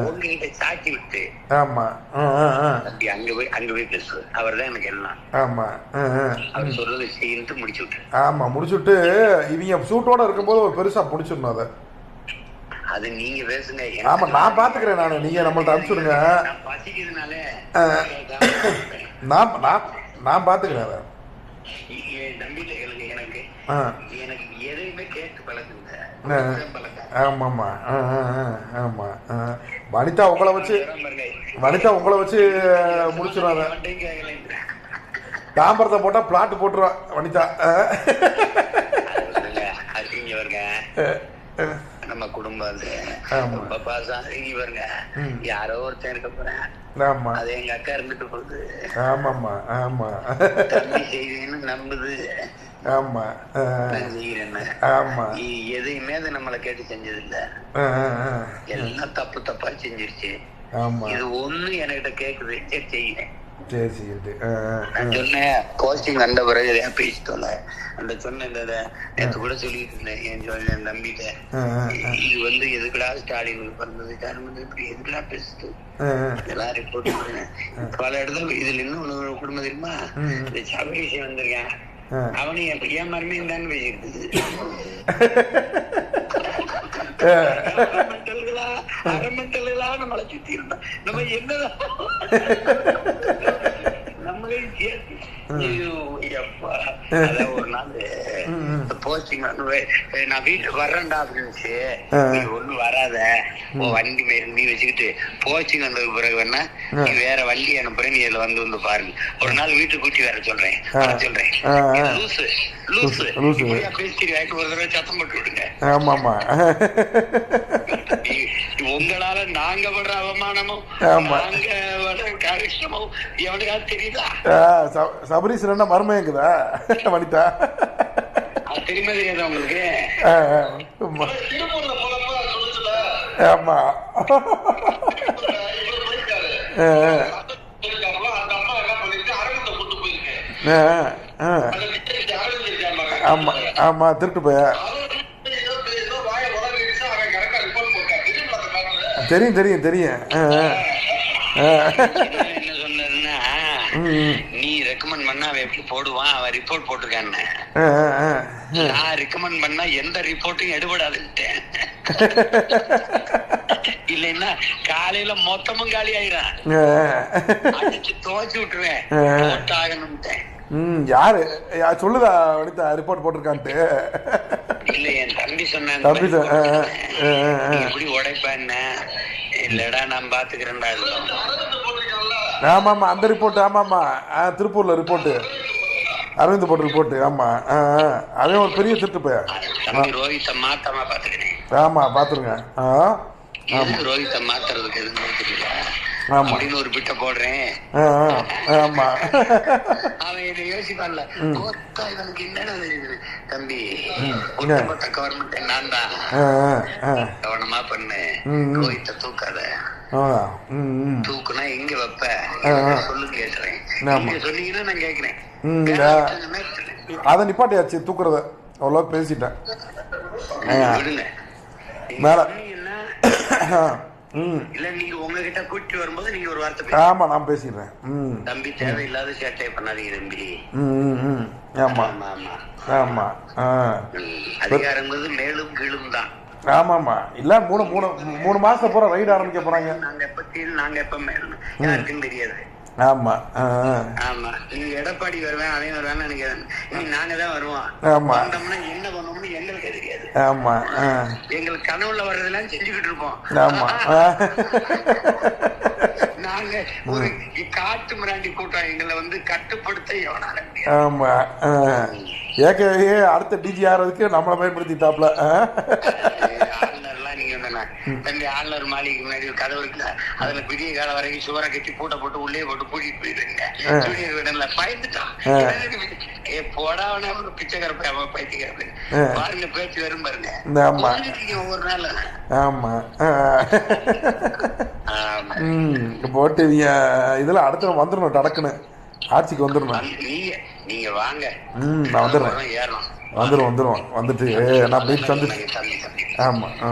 உங்ககிட்ட சாக்கி விட்டு ஆமா. தம்பி அங்க போய் அங்க போய் பேசு அவர் தான் எனக்கு எல்லாம். ஆமா. அவர் சொல்றது செய்யிட்டு முடிச்சு விட்டு ஆமா முடிச்சுட்டு இவங்க சூட்டோட இருக்கும்போது ஒரு பெருசா முடிச்சிடணும் அதை. அது நீங்க பேசுங்க ஆமா நான் பாத்துக்கிறேன் நான். நீங்க நம்மள்ட்ட அனுப்பிச்சுடுங்க. நான் பசிக்கிறதுனால. நான் நான் நான் பாத்துக்கிறேன் அதை. கேளுங்க எனக்கு. எனக்கு எதையுமே கேட்டு. பழக்கம் ஆமாம்மா. ஆ ஆ ஆ ஆமா. ஆ. வனிதா உங்களை வச்சு. வனிதா உங்களை வச்சு கேட்கலைன்றேன். தாம்பரத்தை போட்டா பிளாட் போட்டுருவான் வனிதா. நம்ம குடும்பம் அது. ஆமா. பாப்பா சார் இங்க வருங்க ம். யாரோ ஒருத்தன் இருக்க போறேன். ஆமா. அது எங்க அக்கா இருந்துட்டு போகுது. ஆமாம்மா ஆமா. நம்புது. ஆமா ஆமா. எதையுமே அது நம்மளை கேட்டு செஞ்சது இல்ல. எல்லாம் தப்பு தப்பா செஞ்சிருச்சு. ஆமா. இது ஒண்ணு என்கிட்ட கேக்குது. சரி ஆ. நான் சொன்னேன் கோச்சிங் வந்த பிறகு எதையா பேசிட்டோம்ல. அந்த சொன்ன இந்த நேத்து கூட சொல்லிட்டு இருந்தேன் என் சொல்ல என் தம்பிட்ட. இது வந்து எதுக்குடா ஸ்டாலினுக்கு பிறந்தது? இப்படி எதுக்குடா பேசுது. இதெல்லாம் ரிப்போர்ட் பல இடத்துல இதுல இன்னும் குடும்பம் தெரியுமா. இந்த சபரீஷன் வந்திருக்கேன். அவனு என் மருமையும் தான் அரமெண்டல்களா அரமெண்டல்களா நம்மளை சுத்தி இருந்தா நம்ம என்னதான் நம்மளே சேர்த்து ஒரு நாள் posting வந்து நான் வீட்டுக்கு வர்றேன்டா அப்படின்னுச்சு. நீ ஒண்ணு வராத. வண்டி நீ வச்சுக்கிட்டு போஸ்டிங் வந்ததுக்கு பிறகு வேணா. நீ வேற வண்டி அனுப்புறேன் நீ இதுல வந்து வந்து பாருங்க. ஒரு நாள் வீட்டுக்கு கூட்டி வர சொல்றேன் வர சொல்றேன். லூசு லூசு. பேசிட்டு ஒரு தடவை சத்தம் போட்டு விடுங்க. உங்களால நாங்க படுற அவமானமும் ஆமா. நாங்க படுற கரிஷ்டமும் எவனுக்காவது தெரியுதா? ஆ, ச- சபரீஷ் என்ன மருமையுங்குதா வனிதா? அது தெரியுமா தெரியாதா உங்களுக்கு. ஆமா. ஆமா. ஆ, ஆ. அந்த தெரியும் தெரியும் தெரியும். என்ன சொன்னா ம், ம். நீ ரெக்கமெண்ட் பண்ணா அவன் எப்படி போடுவான் அவன் ரிப்போர்ட் போட்டிருக்கான்னு. நான் ரெக்கமெண்ட் பண்ணா எந்த ரிப்போர்ட்டும் எடுபடாதுன்ட்டேன் இல்லைன்னா காலையில மொத்தமும் காலி ஆயிரும். அடிச்சு துவச்சு விட்டுருவேன் ஆ. போட்டாகணும்ட்டேன் ம் யாரு? சொல்லுதா வனிதா ரிப்போர்ட் போட்டிருக்கான்ட்டு. இல்ல என் தம்பி சொன்னான் தம்பி உடைப்பேன்ன இல்லடா நான் பாத்துக்கிறேன்டா ஆமா ஆமா அந்த ரிப்போர்ட் ஆமாம்மா ஆ திருப்பூர்ல ரிப்போர்ட்டு அரவிந்த் போட்ட ரிப்போர்ட்டு ஆமா. அவன் ஒரு பெரிய திருட்டு போய? ரோஹித்த மாத்தாம பாத்துக்கிறேன். ஆமா பாத்துருங்க. ரோஹித்த மாத்துறதுக்கு எதுன்னு தெரியல. அப்படின்னு ஒரு பிட்ட போடுறேன். ஆமா. அவன் இதை யோசிப்பான்ல இவனுக்கு என்னடா தெரியுது? தம்பி ஒட்டுமொத்த கவர்மெண்ட் நான் தான். கவனமா பண்ணு. ரோஹித்த தூக்காத. தூக்குனா எங்க வைப்ப. சொல்லுங்க கேட்டுறேன் சொன்னீங்கன்னா நான் கேக்குறேன். அதை நிப்பாட்டியாச்சு தூக்குறத. அவ்வளோ பேசிட்டேன். மேல. இல்ல நீங்க உங்ககிட்ட கூட்டி வரும்போது நீங்க ஒரு வார்த்தை ஆமா நான் பேசிடுறேன். தம்பி தேவையில்லாத சேட்டையை பண்ணாதீங்க தம்பி. ஆமா ஆமா. அதிகாரங்கிறது மேலும் கீழும் தான். ஆமாம்மா இல்ல மூணு மூணு மூணு மாசம் பூரா ரைடு ஆரம்பிக்க போறாங்க. நாங்க கீழ் நாங்க எப்ப மேலும் யாருக்கும் தெரியாது. ஆமா. ஆமா. நீ எடப்பாடி வருவேன் அவன் வருவான்னு நினைக்கிறேன். நீ நாங்க தான் வருவோம். ஆமா. என்ன பண்ணோம்னு எங்களுக்கே ஆமா. எங்களுக்கு கனவுல வர்றதெல்லாம் செஞ்சுக்கிட்டு இருப்போம் ஆமா. நாங்க ஒரு காட்டு மிராண்டி கூட்டம் எங்களை வந்து கட்டுப்படுத்த எவனால ஆமா. ஏற்கனவே அடுத்த டிஜி ஆறதுக்கு நம்மளை பயன்படுத்திட்டாப்ல ஆ. ஆளுநர்லாம் நீங்க வந்தா தம்பி ஆளுநர் மாளிகைக்கு முன்னாடி ஒரு கதவு இருக்குல்ல அதுல விடிய காலம் வரைக்கும் சுவரை கட்டி பூட்டை போட்டு உள்ளே போட்டு பூட்டிட்டு போயிருங்க. ஆ. ஜூனியர் விடல பயந்துட்டான். ஏ போடாவனே ஒரு பிச்சைக்கார அவன் பைத்தியக்கார. பாருங்க பேச்சு வரும் பாருங்க. ஒவ்வொரு நாள் ஆமா. போட்டு இவங்க இதுல அடுத்த வந்துடணும் டடக்குன்னு. ஆட்சிக்கு வந்துடணும் வந்து நீங்க நீங்க வாங்க. நான் வந்துடுறேன் ஏறலாம் வந்துடும் வந்துடும் வந்துட்டு நான் போய் சந்திச்சு தம்பி தம்பி. ஆமா ஆ.